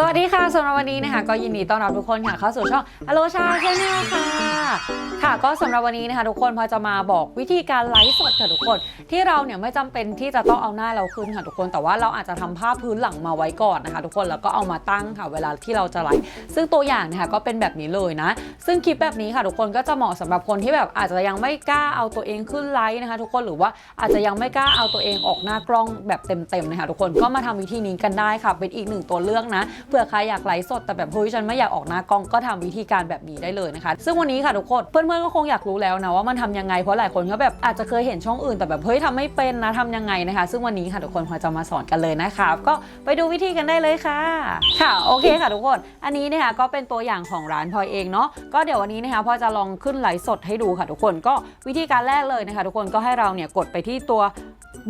สวัสดีค่ะสำหรับวันนี้นะคะ ก็ยินดีต้อนรับทุกคนค่ะเข้าสู่ช่องอโลชาแชนแนลค่ะค่ะ ก็สำหรับวันนี้นะคะทุกคนพอจะมาบอกวิธีการไลฟ์สดค่ะทุกคน ที่เราเนี่ยไม่จำเป็นที่จะต้องเอาหน้าเราขึ้นค่ะทุกคน แต่ว่าเราอาจจะทำภาพพื้นหลังมาไว้ก่อนนะคะ ทุกคนแล้วก็เอามาตั้งค่ะเวลาที่เราจะไลฟ์ซึ่งตัวอย่างนะคะก็เป็นแบบนี้เลยนะ ซึ่งคลิปแบบนี้ค่ะทุกคนก็จะเหมาะสำหรับคนที่แบบอาจจะยังไม่กล้าเอาตัวเองขึ้นไลฟ์นะคะ ทุกคนหรือว่าอาจจะยังไม่กล้าเอาตัวเองออกหน้ากล้องแบบเต็มๆนะคะทุกคนก็มาทำวิธีนี้กันได้ค่ะ เป็นอีกหนึ่งตัวเลือกนะเผื่อใครอยากไลฟ์สดแต่แบบเฮ้ยฉันไม่อยากออกหน้ากล้องก็ทำวิธีการแบบนี้ได้เลยนะคะ ซึ่งวันนี้ค่ะทุกคนเพื่อนๆก็คงอยากรู้แล้วนะว่ามันทำยังไงเพราะหลายคนก็แบบอาจจะเคยเห็นช่องอื่นแต่แบบเฮ้ยทำไม่เป็นนะทำยังไงนะคะ ซึ่งวันนี้ค่ะทุกคนพอจะมาสอนกันเลยนะคะก็ไปดูวิธีกันได้เลยค่ะ ค่ะโอเคค่ะทุกคน อันนี้นะคะก็เป็นตัวอย่างของร้านพลอยเองเนาะก็เดี๋ยววันนี้นะคะพอจะลองขึ้นไลฟ์สดให้ดูค่ะทุกคนก็วิธีการแรกเลยนะคะ ทุกคนก็ให้เราเนี่ยกดไปที่ตัว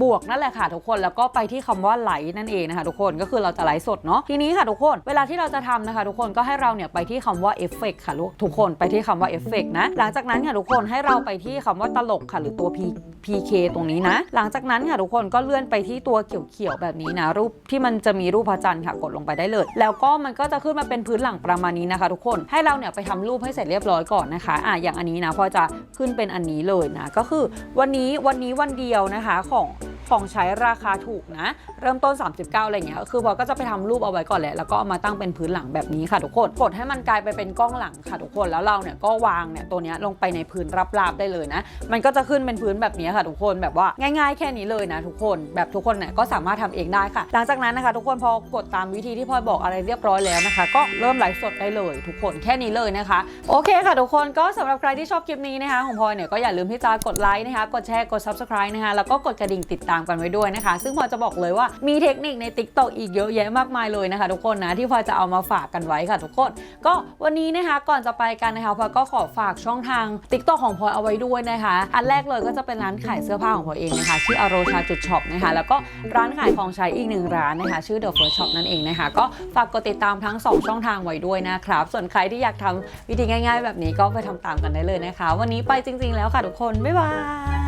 บวกนั่นแหละค่ะทุกคนแล้วก็ไปที่คำว่าไลฟ์นั่นเองนะคะทุกคนก็คือเราจะไลฟ์สดเนาะทีนี้ค่ะทุกคนเวลาที่เราจะทำนะคะ ทุกคนก็ให้เราเนี่ยไปที่คำว่าเอฟเฟกค่ะลูกทุกคนไปที่คำว่าเอฟเฟกนะหลังจากนั้นค่ะทุกคนให้เราไปที่คำว่าตลกค่ะ หรือตัว P PK ตรงนี้นะ หลังจากนั้นค่ะทุกคนก็เลื่อนไปที่ตัวเขียวๆแบบนี้นะ รูปที่มันจะมีรูปพระจันทร์ค่ะกดลงไปได้เลย แล้วก็มันก็จะขึ้นมาเป็นพื้นหลังประมาณนี้นะคะ ทุกคนให้เราเนี่ยไปทำรูปให้เสร็จเรียบร้อยก่อนนะคะอะอย่างอันนี้นะพอจะขึ้นเป็นอันนี้เลยนะก็คือวันนี้วันนี้วันเดียวนะคะของ ของใช้ราคาถูกนะ เริ่มต้น 39 อะไรเงี้ย คือพอก็จะไปทำรูปเอาไว้ก่อนแหละ แล้วก็เอามาตั้งเป็นพื้นหลังแบบนี้ค่ะทุกคน กดให้มันกลายไปเป็นกล้องหลังค่ะทุกคน แล้วเราเนี่ยก็วางเนี่ยตัวเนี้ยลงไปในพื้นราบๆได้เลยนะ มันก็จะขึ้นเป็นพื้นแบบนี้ค่ะทุกคน แบบว่าง่าย ๆ แค่นี้เลยนะทุกคน แบบทุกคนเนี่ยก็สามารถทำเองได้ค่ะ หลังจากนั้นนะคะ ทุกคนพอกดตามวิธีที่พลอยบอกอะไรเรียบร้อยแล้วนะคะ ก็เริ่มไลฟ์สดได้เลย ทุกคนแค่นี้เลยนะคะ โอเคค่ะทุกคนก็สำหรับใครที่ชอบคลิปนี้นะคะของพลอยเนี่ยก็อย่าลืมที่จะกดไลค์นะคะกดแชร์กด subscribe นะคะแล้วก็กดกระดิ่งติดตามกันไว้ด้วยนะคะ ซึ่งพอจะบอกเลยว่ามีเทคนิคใน TikTok อีกเยอะแยะมากมายเลยนะคะ ทุกคนนะที่พอจะเอามาฝากกันไว้ค่ะทุกคน ก็วันนี้นะคะก่อนจะไปกันนะคะพอก็ขอฝากช่องทาง TikTok ของพอเอาไว้ด้วยนะคะ อันแรกเลยก็จะเป็นร้านขายเสื้อผ้าของพอเองนะคะชื่ออโรชาจุดช็อปนะคะแล้วก็ร้านขายของใช้อีกหนึ่งร้านนะคะ ชื่อ The First Shop นั่นเองนะคะ ก็ฝากกดติดตามทั้ง 2 ช่องทางไว้ด้วยนะครับส่วนใครที่อยากทำวิธีง่าย ๆ แบบนี้ก็ไปทำตามกันได้เลยนะคะ วันนี้ไปจริง ๆ แล้วค่ะทุกคนบ๊ายบาย